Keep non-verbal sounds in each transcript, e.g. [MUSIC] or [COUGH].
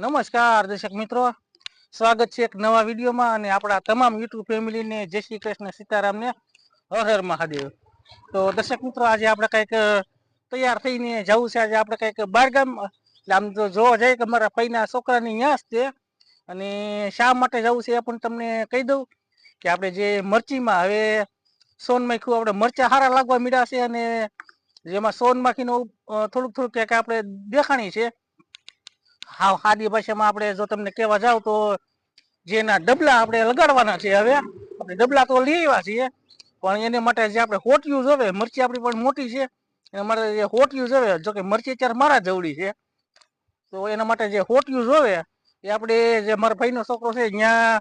નમસ્કાર, દર્શક મિત્રો. સ્વાગત છે એક નવા વિડીયોમાં અને આપણા તમામ યુટ્યુબ ફેમિલીને જય શ્રી કૃષ્ણ, સીતારામને, હર હર મહાદેવ. તો દર્શક મિત્રો, આજે આપણે કંઈક તૈયાર થઈને જવું છે. આજે આપણે કંઈક બારગામ એટલે આમ તો જોવા જાય કે મારા પૈના છોકરાની ન્યાસ છે અને શા માટે જવું છે એ પણ તમને કહી દઉં કે આપણે જે મરચીમાં હવે સોનમાખી આપણે મરચા હારા લાગવા મીડ્યા છે અને જેમાં સોનમાખીનું થોડુંક થોડુંક ક્યાંક આપણે દેખાણી છે. હાવ સાદી ભાષામાં આપણે જો તમને કહેવા જાવ તો જેના ડબલા આપણે લગાડવાના છે હવે, આપણે ડબલા તો લઈ આવ્યા છીએ, પણ એને માટે જે આપણે હોટ યુઝ હવે, મરચી આપણી પણ મોટી છે, એના માટે જે હોટ યુઝ હવે, જો કે મરચી અત્યારે મારા જવડી છે, તો એના માટે જે હોટ યુઝ હવે, એ આપણે જે મારા ભાઈનો છોકરો છે ત્યાં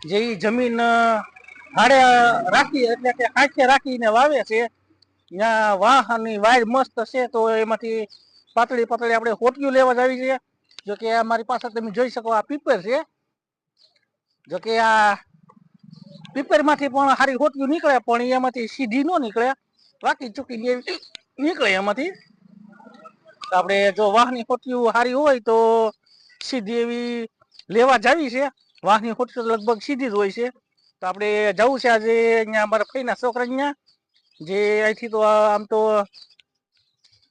જે જમીન હાડે રાખી, એટલે કે આંખે રાખીને વાવે છે ત્યાં વાહની વાય મસ્ત છે, તો એમાંથી પાતળી પાતળી આપણે હોટકીઓ લેવા જાવી છે જો કે અમારી પાસે તમે જોઈ શકો આ પીપર છે. જો કે આ પીપરમાંથી પણ સારી હોટકીઓ નીકળે, પણ એમાંથી સીધી ન નીકળે. બાકી ચૂકી નીકળે એમાંથી. આપણે જો વાહની હોટકીઓ સારી હોય તો સીધી એવી લેવા જાવી છે. વાહની હોટિયું લગભગ સીધી જ હોય છે. તો આપણે જવું છે આજે અહીંયા અમારા ફઈના છોકરા અહીંયા. જે અહીંથી તો આમ તો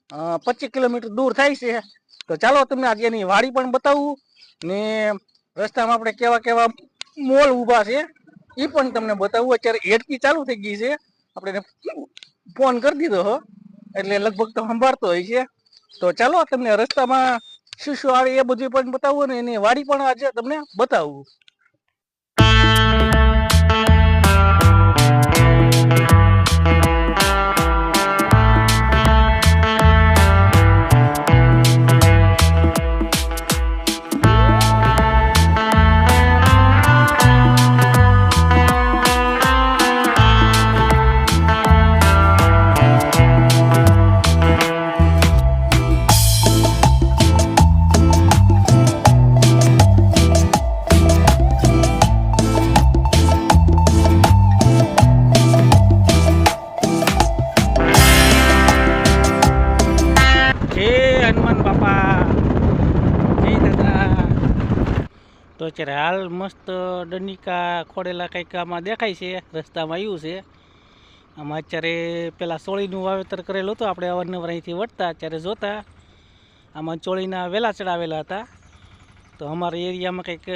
પચીસ કિલોમીટર દૂર થાય છે. તો ચાલો તમને આજે એની વાડી પણ બતાવું ને રસ્તામાં આપણે કેવા કેવા મોલ ઊભા છે. એ પણ તમને બતાવું. અત્યારે એડકી ચાલુ થઈ ગઈ છે. આપણે ફોન કરી દીધો હો. એટલે લગભગ તો સંભાળતો હોય છે. તો ચાલો તમને રસ્તામાં શું શું આવે એ બધું પણ બતાવું ને એની વાડી પણ આજે તમને બતાવું. તો અત્યારે હાલ મસ્ત દંડિકા ખોડેલા કંઈક આમાં દેખાય છે, રસ્તામાં આવ્યું છે. આમાં અત્યારે પેલા ચોળીનું વાવેતર કરેલું હતું, આપણે અવારનવાર અહીંથી વળતા, અત્યારે જોતા. આમાં ચોળીના વેલા ચડાવેલા હતા. તો અમારા એરિયામાં કંઈક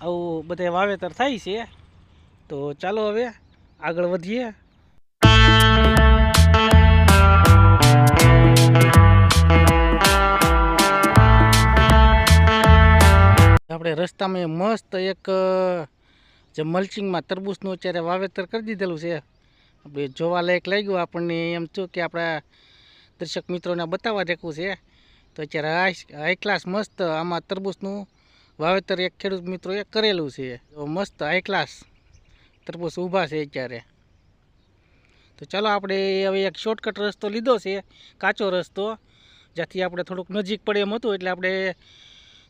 આવું બધે વાવેતર થાય છે. તો ચાલો હવે આગળ વધીએ. આપણે રસ્તામાં મસ્ત એક જે મલ્ચિંગમાં તરબૂચનું અત્યારે વાવેતર કરી દીધેલું છે. આપણે જોવાલાયક લાગ્યું આપણને એમ થયું કે આપણા દર્શક મિત્રોને બતાવવા દેખવું છે. તો અત્યારે હાઈ ક્લાસ મસ્ત આમાં તરબૂચનું વાવેતર એક ખેડૂત મિત્રોએ કરેલું છે. મસ્ત હાઈ ક્લાસ તરબૂચ ઊભા છે અત્યારે. તો ચાલો આપણે હવે એક શોર્ટકટ રસ્તો લીધો છે, કાચો રસ્તો, જ્યાંથી આપણે થોડુંક નજીક પડે એમ હતું એટલે આપણે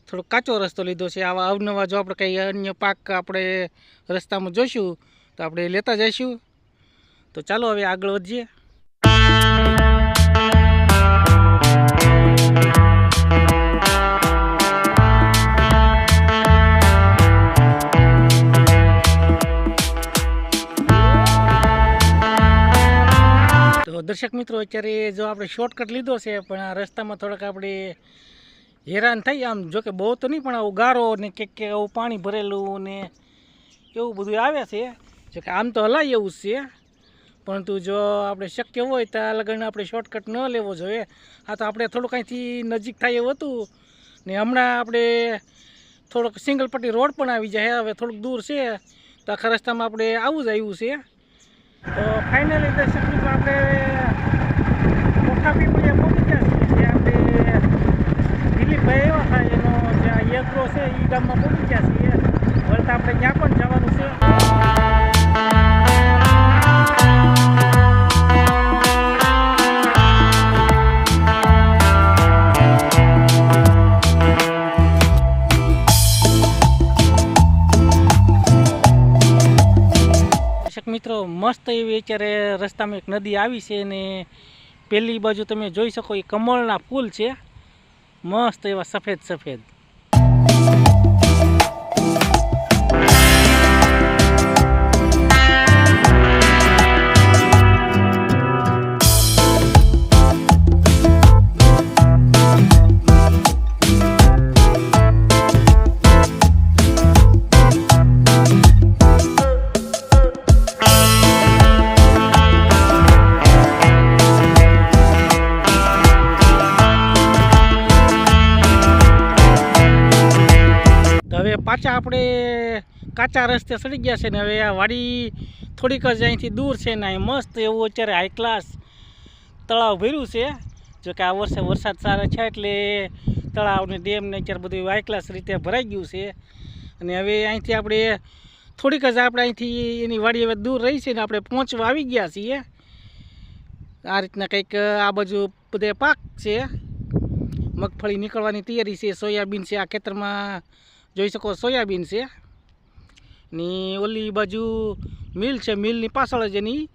થોડોક કાચો રસ્તો લીધો છે. આવા અવનવા જો આપણે કંઈ અન્ય પાક આપણે રસ્તામાં જોઈશું તો આપણે લેતા જઈશું. તો ચાલો હવે આગળ વધીએ. દર્શક મિત્રો, અત્યારે જો આપણે શોર્ટકટ લીધો છે, પણ આ રસ્તામાં થોડાક આપણે હેરાન થઈ આમ, જો કે બહુ તો નહીં, પણ આવું ગારો ને કે કે આવું પાણી ભરેલું ને એવું બધું આવે છે. જો કે આમ તો હલાય એવું છે. પરંતુ જો આપણે શક્ય હોય તો આ લગ્ન આપણે શોર્ટકટ ન લેવો જોઈએ. આ તો આપણે થોડુંક અહીંથી નજીક થાય એવું હતું. ને હમણાં આપણે થોડોક સિંગલ પટ્ટી રોડ પણ આવી જાય, હવે થોડુંક દૂર છે. તો આખા રસ્તામાં આપણે આવું જ આવ્યું છે. તો ફાઇનલી દર્શક મિત્રો, આપણે મોટા પીપળીએ પહોંચી ગયા છીએ જે આપણે દિલીપભાઈ એવા થાય એનો યગ્રો છે એ ગામમાં પહોંચી ગયા છીએ. વળતા આપણે ત્યાં પણ જવાનું છે. મિત્રો, મસ્ત એવી અત્યારે રસ્તામાં એક નદી આવી છે અને પેલી બાજુ તમે જોઈ શકો, એ કમળના ફૂલ છે. મસ્ત એવા સફેદ સફેદ પાછા આપણે કાચા રસ્તે સડી ગયા છે ને હવે આ વાડી થોડીક જ અહીંથી દૂર છે ને અહીં મસ્ત એવું અત્યારે હાઈ ક્લાસ તળાવ ભર્યું છે. જો કે આ વર્ષે વરસાદ સારો છે એટલે તળાવ ડેમને અત્યારે બધું હાઈ ક્લાસ રીતે ભરાઈ ગયું છે. અને હવે અહીંથી આપણે થોડીક જ આપણે અહીંથી એની વાડી હવે દૂર રહી છે ને આપણે પહોંચવા આવી ગયા છીએ. આ રીતના કંઈક આ બાજુ બધે પાક છે. મગફળી નીકળવાની તૈયારી છે, સોયાબીન છે, આ ખેતરમાં જોઈ શકો સોયાબીન છે. ની ઓલી બાજુ મિલ છે, મિલની પાછળ જ એની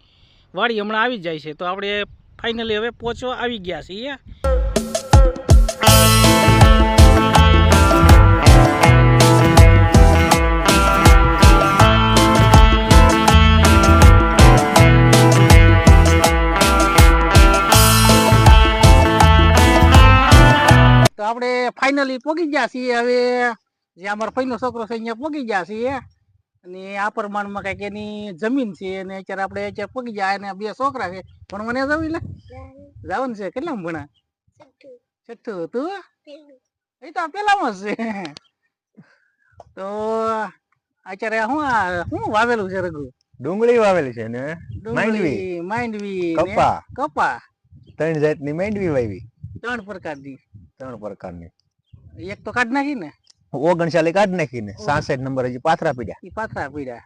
વાડી હમણાં આવી જાય છે. તો આપણે ફાઇનલી હવે પહોંચવા આવી ગયા છીએ. તો આપણે ફાઇનલી પહોંચી ગયા છીએ હવે. જે અમારો પહેલો છોકરો છે અહીંયા પગી ગયા છીએ. અને આ પ્રમાણમાં કંઈક એની જમીન છે અને અત્યારે આપણે અત્યારે પગી ગયા અને બે છોકરા છે. પણ મને જવું લે જવાનું છે કેટલામાં ભણા છઠ્ઠું. તું એ તો પેલામાં જ છે. તો અત્યારે શું શું વાવેલું છે રઘુ? ડુંગળી વાવેલી છે ને? ડુંગળી માંડવી? કપા? કપા. ત્રણ જાતની માંડવી વાવી. ત્રણ પ્રકારની. ત્રણ પ્રકારની. એક તો કાઢ નાખી ને. ઓગણચાલી નાખી નાખીને સાસઠ નંબર હજી પાથરા પીડ્યા. પાથરા પીડ્યા.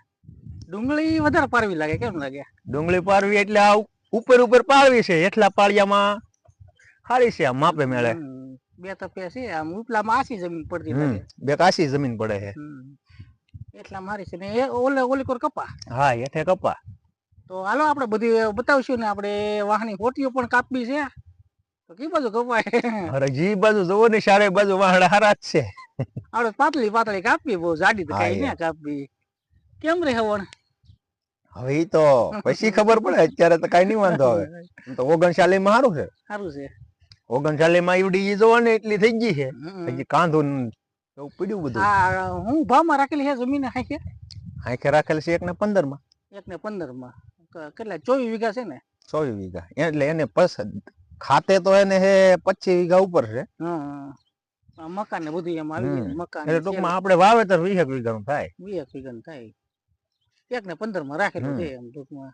ડુંગળી વધારે પારવી લાગે કેમ લાગે? ડુંગળી પારવી એટલે આ ઉપર ઉપર પાળવી છે એટલા પાળિયામાં ખાલી છે આમ માપે મેળે. બે તપે છે આમ ઉપલામાં આસી જમીન પડતી બે કાસી જમીન પડે છે. એટલા મારી છે ને એ ઓલે ઓલી કોર કપા? હા હેઠે કપા. તો હાલો આપણે બધી બતાવશું ને આપણે વાહની હોટીઓ પણ કાપવી છે. તો કઈ બાજુ કપાય? અરે જી બાજુ જોવો ને ચારે બાજુ વાહડા હારા જ છે. આપણે પાતળી પાતળી કાપવી બહુ જાડી તો કઈ ના કાપવી. કેમ રે હવણ? હવે ઈ તો પછી ખબર પડે અત્યારે તો કઈ નહીં વાંધો હવે [LAUGHS] આમ તો ઓગણચાલી માં સારું છે. સારું છે. ઓગણચાલી માં ઈવડી ઈ જોવો એટલી થઈ ગઈ છે. હજી કાંધું પીડ્યું બધું. હા હું ભાવમાં રાખેલી છે જમીન હાંકે આંખે રાખેલી છે એક ને પંદરમાં એક ને પંદરમાં કેટલા? ચોવીસ વીઘા છે ને? ચોવીસ વીઘા. એટલે એને પસંદ ખાતે તો એને હે પચીસ વીઘા ઉપર છે. હા મકાન ને બધું એમ આવી જાય મકાન એટલે ટૂંકમાં આપણે વાવેતર વીસેક વીઘાનું થાય. વીસ વીઘા થાય. એક ને પંદરમાં રાખેલું છે એમ ટૂંકમાં.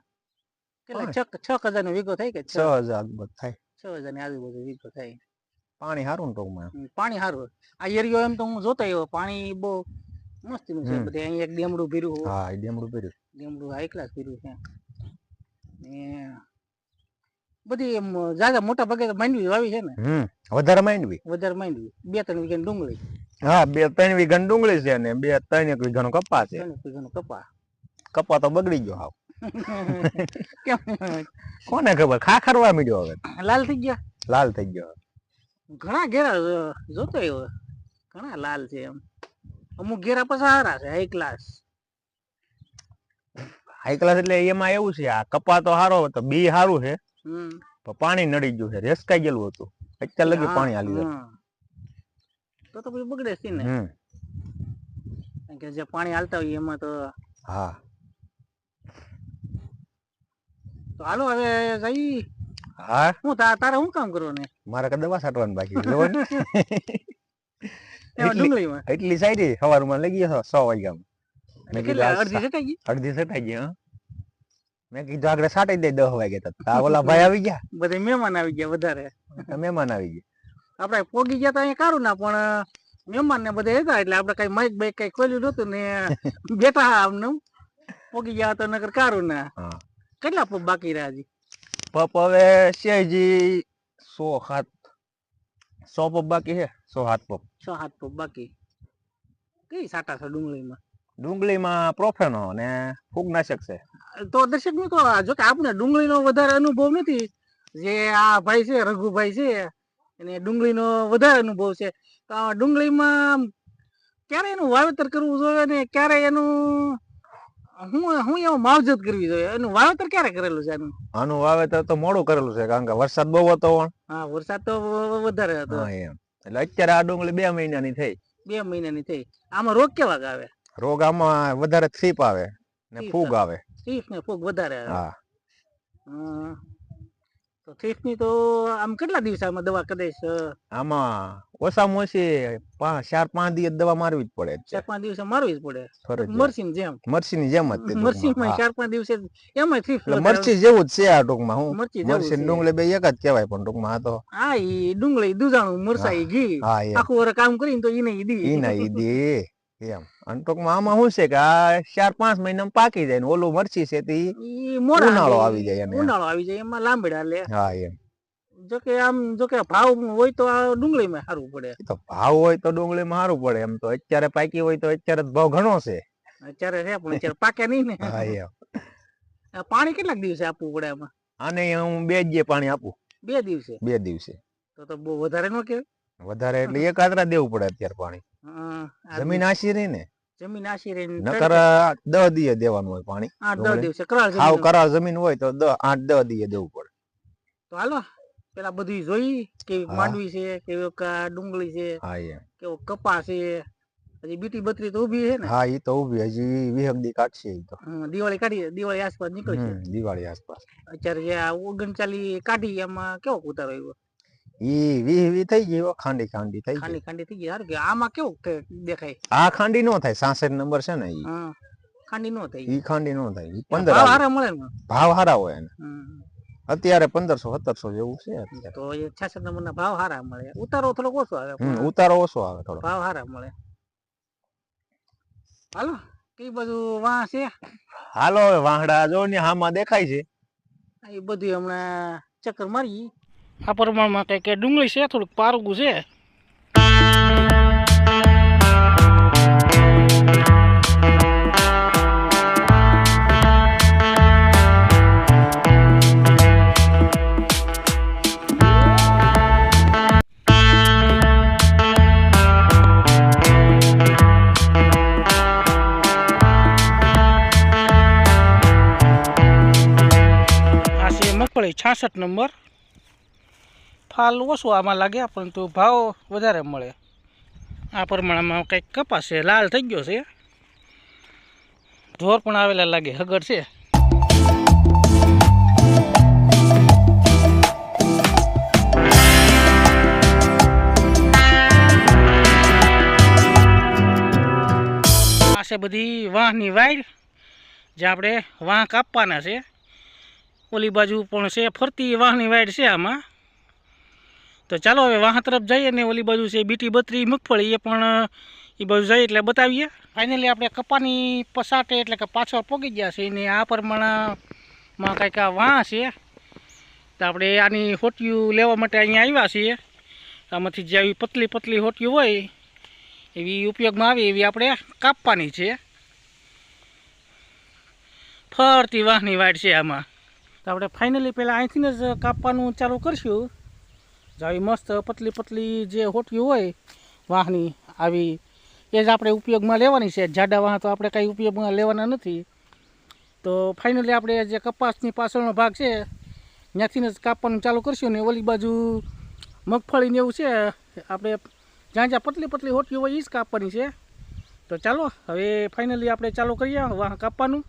કેટલા છ છ હજાર નો વીઘો થાય કે છ? હજાર થાય. છ હજારની આજુબાજુ વીઘો થાય. પાણી સારું ને ટૂંકમાં? પાણી સારું. આ એરિયો એમ તો હું જોતો આવ્યો પાણી બહુ મસ્તીનું છે બધે. અહીં એક ડેમડું ભીરું હા ડેમડું ભીરું ડેમડું હાઈ ક્લાસ ભીરું છે. ને બધી જાજા મોટા ભાગે માંડવી વાવી છે ને. હમ વધારે માંડવી. વધારે માંડવી. બે ત્રણ વીઘા ડુંગળી. હા બે ત્રણ વીઘા ડુંગળી છે ને બે ત્રણ એક વીઘા કપા છે. કપા. કપા તો બગડી ગયો હાવ. [LAUGHS] કેમ? કોને ખબર? ખાખરવા મળ્યો હવે. લાલ થઈ ગયા? લાલ થઈ ગયો ઘણા ઘેરા જોતો આવ્યો. ઘણા લાલ છે એમ. અમુક ઘેરા પછી સારા છે હાઈ ક્લાસ હાઈ ક્લાસ એટલે એમાં એવું છે આ કપા તો સારો તો બી સારું છે. હમ. પણ પાણી નડી ગયું છે રેસકાઈ ગયેલું હતું. અત્યારે લગી પાણી હાલી ગયું. તો તો પછી બગડે છે ને. કે જે પાણી હાલતા હોય એમાં તો હા. તો હાલો હવે જઈ. હા? હું તારે શું કામ કરો ને મારે કે દવા છાંટવાની બાકી એટલી સારી સવારમાં લઈ ગયો સો વાગ્યા અડધી સટાઈ ગઈ? અડધી સટાઈ ગઈ હં. મેં કીધું આગળ સાટી દે દસ વાગે તો. ઓલા ભાઈ આવી ગયા. બધે મહેમાન આવી ગયા વધારે. મહેમાન આવી ગયા. આપણે પોગી ગયા તો અહીંયા કારું ના પણ મહેમાન ને બધા હતા એટલે આપણે કઈ માઇક બાઇક કઈ ખોલ્યું નતું ને [LAUGHS] બેઠા આમને પોગી ગયા તો નગર કારું ના. કેટલા પગ બાકી રહ્યા હજી? પપ હવે સેજી સો સાત સો પપ બાકી છે સો સાત પપ સો સાત પગ બાકી. કઈ સાટા છે ડુંગળીમાં? ડુંગળીમાં પ્રોફેનો ને ફૂગનાશક છે. તો દર્શક મિત્રો જો કે આપણે ડુંગળીનો વધારે અનુભવ નથી. જે આ ભાઈ છે રઘુભાઈ છે અને ડુંગળીનો વધારે અનુભવ છે. તો આ ડુંગળીમાં ક્યારે એનું વાવેતર કરવું જોઈએ ને ક્યારે એનું હું હું એવું માવજત કરવી જોઈએ? એનું વાવેતર ક્યારે કરેલું છે આનું? આનું વાવેતર તો મોડું કરેલું છે કારણ કે વરસાદ બહુ હતો હા વરસાદ તો વધારે હતો. એમ. એટલે અત્યારે આ ડુંગળી બે મહિનાની થઈ. બે મહિનાની થઈ. આમાં રોગ કેવા આવે રોગ આમાં વધારે થ્રીપ આવે ને ફૂગ આવે. થીફ ને ફૂગ વધારે હા. તો થીફની તો આમ કેટલા દિવસ આમાં દવા કદાચ આમાં ઓછામાં ઓછી ચાર પાંચ દિવસ દવા મારવી જ પડે ચાર પાંચ દિવસે મારવી જ પડે? મરસી જેમ? મરચીની જેમ જ મરસી માં ચાર પાંચ દિવસે એમ મરચી જેવું જ છે આ ટૂંકમાં હું. મરચી ને ડુંગળી બે એક જ કહેવાય પણ ટૂંકમાં આ તો. હા ઈ ડુંગળી દુજાણું મરસા ઈ ઘી. આખું વર કામ કરીને તો ઈ દી. ઈ નહીં ઈ એમ. અને ટૂંકમાં આમાં શું છે કે આ ચાર પાંચ મહિનામાં પાકી જાય ને ઓલું મરચી છે તે ઉનાળો આવી જાય ઉનાળો આવી જાય એમાં લાંબડા લે. હા એમ. જો કે આમ જો કે ભાવ હોય તો આ ડુંગળીમાં સારું પડે. તો ભાવ હોય તો ડુંગળીમાં સારું પડે એમ તો અત્યારે પાકી હોય તો અત્યારે ભાવ ઘણો છે. અત્યારે છે પણ અત્યારે પાકે નહીં ને. હા એમ. પાણી કેટલાક દિવસે આપવું પડે આમાં? આને હું બે જ જે પાણી આપું. બે દિવસે? બે દિવસે. તો તો બહુ વધારે નો કે વધારે એટલે એક આદરા દેવું પડે અત્યારે પાણી. જમીન આશી રહી ને. જમીન આશી રહીને નકર દહ દીએ દેવાનું હોય પાણી. આઠ દહ દિવસે કરાર જમીન જમીન કરાર જમીન હોય તો દહ આઠ દહ દીએ દેવું પડે. તો હાલો પેલા બધું જોઈ કેવી માંડવી છે કેવી ડુંગળી છે હા એ. કેવો કપા છે હજી બીટી બત્રી તો ઊભી છે ને? હા એ તો ઊભી હજી વીહક દી કાઢશે એ તો. દિવાળી કાઢી દિવાળી આસપાસ નીકળશે દિવાળી આસપાસ. અત્યારે જે ઓગણચાલી કાઢી એમાં કેવો ઉતારો આવ્યો? ઈ વી વી થઈ ગઈ ખાંડી ખાંડી થઈ ખાંડી ખાંડી થઈ ગઈ. હારું કે આમાં કેવું દેખાય? આ ખાંડી નો થાય સાસઠ નંબર છે ને ઈ. ખાંડી નો થાય ઈ ખાંડી નો થાય ઈ પંદર ભાવ હારા મળે ભાવ હારા હોય એને. અત્યારે પંદરસો સત્તરસો જેવું છે તો એ છાસઠ નંબરના ભાવ હારા મળે. ઉતારો થોડોક ઓછો આવે ઉતારો ઓછો આવે થોડો ભાવ હારા મળે. હાલો કઈ બધું વાહ છે? હાલો વાહડા જો ને હામાં દેખાય છે. એ બધું હમણાં ચક્કર મારી આ પ્રમાણમાં કઈ કે ડુંગળી છે થોડુંક પારગું છે. મગફળી છાસઠ નંબર. ફાલ ઓછું આમાં લાગે, પરંતુ ભાવ વધારે મળે. આ પ્રમાણમાં કંઈક કપાસ છે, લાલ થઈ ગયો છે. ઢોર પણ આવેલા લાગે, હગર છે. છે બધી વાહની વાઈડ જે આપણે વાહ કાપવાના છે. ઓલી બાજુ પણ છે, ફરતી વાહની વાઈડ છે આમાં. તો ચાલો હવે વાહ તરફ જઈએ ને ઓલી બાજુ છે બીટી બત્રી મગફળી, એ પણ, એ બાજુ જઈએ એટલે બતાવીએ. ફાઇનલી આપણે કપાની પસાટે એટલે કે પાછળ પોગી ગયા છે ને આ પ્રમાણમાં કંઈક આ વાહ છે. તો આપણે આની હોટિયું લેવા માટે અહીંયા આવ્યા છીએ. આમાંથી જે આવી પતલી પતલી હોટિયું હોય, એવી ઉપયોગમાં આવે એવી આપણે કાપવાની છે. ફરતી વાહની વાડ છે આમાં. તો આપણે ફાઇનલી પહેલાં અહીંથી જ કાપવાનું ચાલુ કરશું. જો આવી મસ્ત પતલી પતલી જે હોટિયું હોય વાહની આવી, એ જ આપણે ઉપયોગમાં લેવાની છે. જાડા વાહ તો આપણે કાંઈ ઉપયોગમાં લેવાના નથી. તો ફાઇનલી આપણે જે કપાસની પાછળનો ભાગ છે ત્યાંથી જ કાપવાનું ચાલુ કરશું ને ઓલી બાજુ મગફળીને એવું છે, આપણે જ્યાં જ્યાં પતલી પતલી હોટિયું હોય એ જ કાપવાની છે. તો ચાલો, હવે ફાઇનલી આપણે ચાલુ કરીએ વાહ કાપવાનું.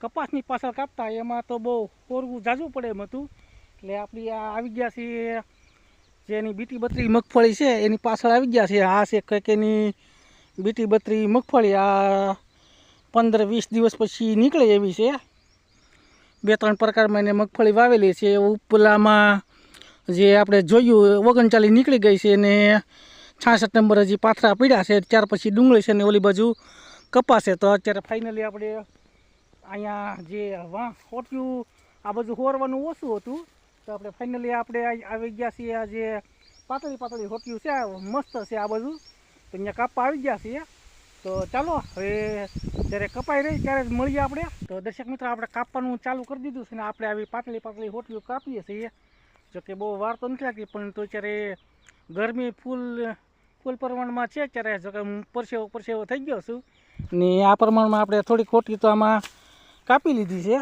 કપાસની પાછળ કાપતા, એમાં તો બહુ કોરવું ઝાઝું પડે એમ હતું. એટલે આપણી આ આવી ગયા છે, જે એની બીટી બત્રી મગફળી છે, એની પાછળ આવી ગયા છે. આ છે કંઈક એની બીટી બત્રી મગફળી. આ પંદર વીસ દિવસ પછી નીકળે એવી છે. બે ત્રણ પ્રકારમાં એને મગફળી વાવેલી છે. ઉપલામાં જે આપણે જોયું ઓગણચાલીસ નીકળી ગઈ છે અને છાસઠ નંબર હજી પાથરા પીડ્યા છે. ત્યાર પછી ડુંગળી છે ને ઓલી બાજુ કપાસ. છે તો અત્યારે ફાઇનલી આપણે અહીંયા જે વાં હોટ્યું આ બધું હોરવાનું ઓછું હતું. તો આપણે ફાઇનલી આપણે આવી ગયા છીએ આ જે પાતળી પાતળી હોટ્યું છે મસ્ત છે આ બધું. તો અહીંયા કાપવા આવી ગયા છીએ. તો ચાલો, હવે જ્યારે કપાઈ રહી ત્યારે જ મળીએ આપણે. તો દર્શક મિત્રો, આપણે કાપવાનું ચાલુ કરી દીધું છે ને આપણે આવી પાતળી પાતળી હોટીઓ કાપીએ છીએ. જો કે બહુ વાર તો નથી લાગતી પણ તો ત્યારે ગરમી ફૂલ ફૂલ પ્રમાણમાં છે, ત્યારે જો કે હું પરસેવો પરસેવો થઈ ગયો છું. ને આ પ્રમાણમાં આપણે થોડીક ખોટી તો આમાં કાપી લીધી છે.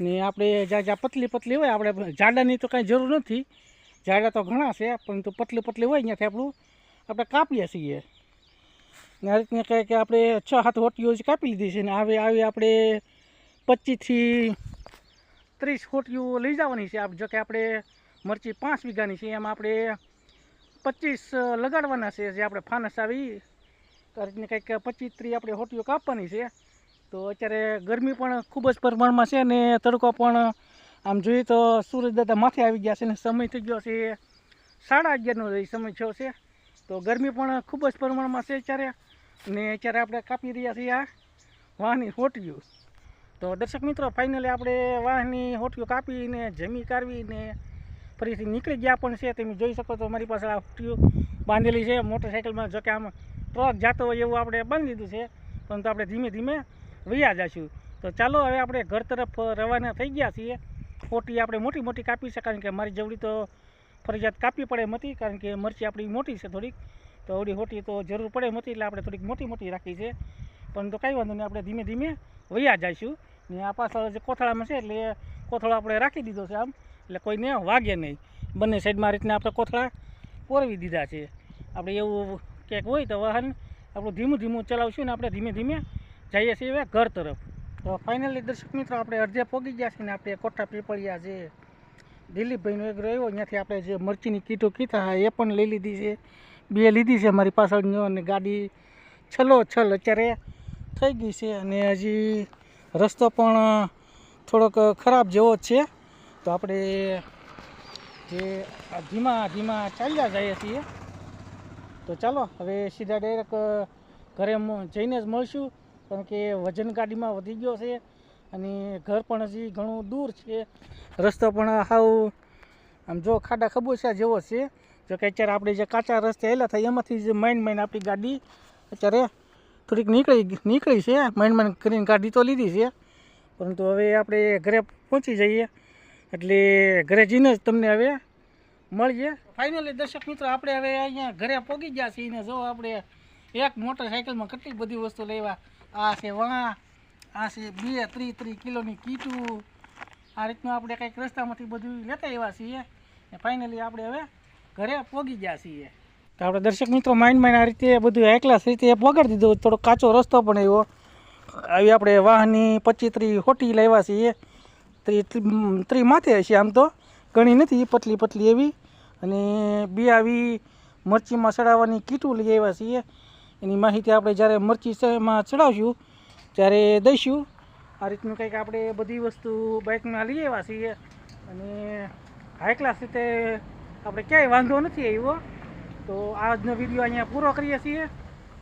ને આપણે જ્યાં જ્યાં પતલી પતલી હોય, આપણે જાડાની તો કાંઈ જરૂર નથી. જાડા તો ઘણા છે, પરંતુ પતલી પતલી હોય ત્યાંથી આપણું, આપણે કાપીએ છીએ. ને આ રીતને કહે કે આપણે છ હાથ હોટીઓ જ કાપી લીધી છે ને આવે આવી આપણે પચીસથી ત્રીસ હોટીઓ લઈ જવાની છે. આપ જો કે આપણે મરચી પાંચ વીઘાની છે, એમાં આપણે પચીસ લગાડવાના છે. જે આપણે ફાનસ આવી તો આ રીતને કંઈક પચીસ ત્રીસ આપણે હોટીઓ કાપવાની છે. તો અત્યારે ગરમી પણ ખૂબ જ પ્રમાણમાં છે ને તડકો પણ, આમ જોઈએ તો સૂરજદાદા માથે આવી ગયા છે ને સમય થઈ ગયો છે સાડા અગિયારનો સમય થયો છે. તો ગરમી પણ ખૂબ જ પ્રમાણમાં છે અત્યારે ને અત્યારે આપણે કાપી રહ્યા છીએ આ વાહની હોટીઓ. તો દર્શક મિત્રો, ફાઇનલી આપણે વાહની હોટીઓ કાપીને, જમી કાઢવીને ફરીથી નીકળી ગયા પણ છે. તમે જોઈ શકો તો મારી પાસે આ હોટીઓ બાંધેલી છે. મોટરસાઇકલમાં જો કે આમ ટ્રક જાતો હોય એવું આપણે બાંધી દીધું છે. પરંતુ આપણે ધીમે ધીમે વૈયા જઈશું તો ચાલો હવે આપણે ઘર તરફ રવાના થઈ ગયા છીએ. ખોટી આપણે મોટી મોટી કાપી છે, કારણ કે મારી જવડી તો ફરજિયાત કાપી પડે નથી કારણ કે મરચી આપણી મોટી છે થોડીક. તો આવડી હોટી તો જરૂર પડે નથી એટલે આપણે થોડીક મોટી મોટી રાખી છે. પરંતુ કાંઈ વાંધો નહીં, આપણે ધીમે ધીમે વૈયા જઈશું. ને આ પાછળ જે કોથળામાં છે, એટલે કોથળો આપણે રાખી દીધો છે આમ, એટલે કોઈને વાગે નહીં. બંને સાઈડમાં રીતના આપણે કોથળા પોરવી દીધા છે. આપણે એવું ક્યાંક હોય તો વાહન આપણું ધીમું ધીમું ચલાવશું ને આપણે ધીમે ધીમે જઈએ છીએ ઘર તરફ. તો ફાઇનલી દર્શક મિત્રો, આપણે અડધે પહોંચી ગયા છીએ ને આપણે કોઠા પીપળિયા જે દિલીપભાઈનો એક રહ્યો, અહીંયાથી આપણે જે મરચીની કીટો કીધા એ પણ લઈ લીધી છે. બે લીધી છે મારી પાછળની અને ગાડી છલો છલ અત્યારે થઈ ગઈ છે અને હજી રસ્તો પણ થોડોક ખરાબ જેવો જ છે. તો આપણે જે ધીમા ધીમા ચાલ્યા જઈએ છીએ. તો ચાલો, હવે સીધા ડાયરેક્ટ ઘરે જઈને જ મળશું. કારણ કે વજન ગાડીમાં વધી ગયો છે અને ઘર પણ હજી ઘણું દૂર છે. રસ્તો પણ હાવ, આમ જો ખાડા ખબોચા જેવો છે. જો કે અત્યારે આપણે જે કાચા રસ્તે હેલા થાય એમાંથી જે માઇન્ડ માઇન આપણી ગાડી અત્યારે થોડીક નીકળી નીકળી છે. માઇન્ડ માઇન કરીને ગાડી તો લીધી છે. પરંતુ હવે આપણે ઘરે પહોંચી જઈએ. એટલે ઘરે જઈને જ તમને હવે મળીએ. ફાઇનલી દર્શક મિત્રો, આપણે હવે અહીંયા ઘરે પહોંચી ગયા છીએ ને જો આપણે એક મોટરસાઇકલમાં કેટલી બધી વસ્તુ લેવા આ છે વણા આ છે બે, ત્રી ત્રી કિલોની કીટું. આ રીતનું આપણે કંઈક રસ્તામાંથી બધું લેતા આવ્યા છીએ. ને ફાઇનલી આપણે હવે ઘરે પોગી ગયા છીએ. તો આપણે દર્શક મિત્રો માઇન્ડ માઇન્ડ આ રીતે બધું એકલા રીતે પગાડી દીધું. થોડો કાચો રસ્તો પણ આવ્યો. આવી આપણે વાહની પચી ત્રી હોટી લાવ્યા છીએ. ત્રી ત્રી- માથે હશે આમ તો. ઘણી નથી, પતલી પતલી એવી. અને બે આવી મરચીમાં ચડાવવાની કીટું લઈ આવ્યા છીએ. એની માહિતી આપણે જ્યારે મરચીમાં ચડાવશું, ત્યારે દઈશું. આ રીતનું કંઈક આપણે બધી વસ્તુ બાઇકમાં લઈ આવ્યા છીએ અને હાઈ ક્લાસ રીતે આપણે ક્યાંય વાંધો નથી આવ્યો. તો આજનો વીડિયો અહીંયા પૂરો કરીએ છીએ.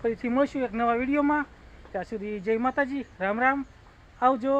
ફરીથી મળીશું એક નવા વિડીયોમાં. ત્યાં સુધી જય માતાજી, રામ રામ. આવજો.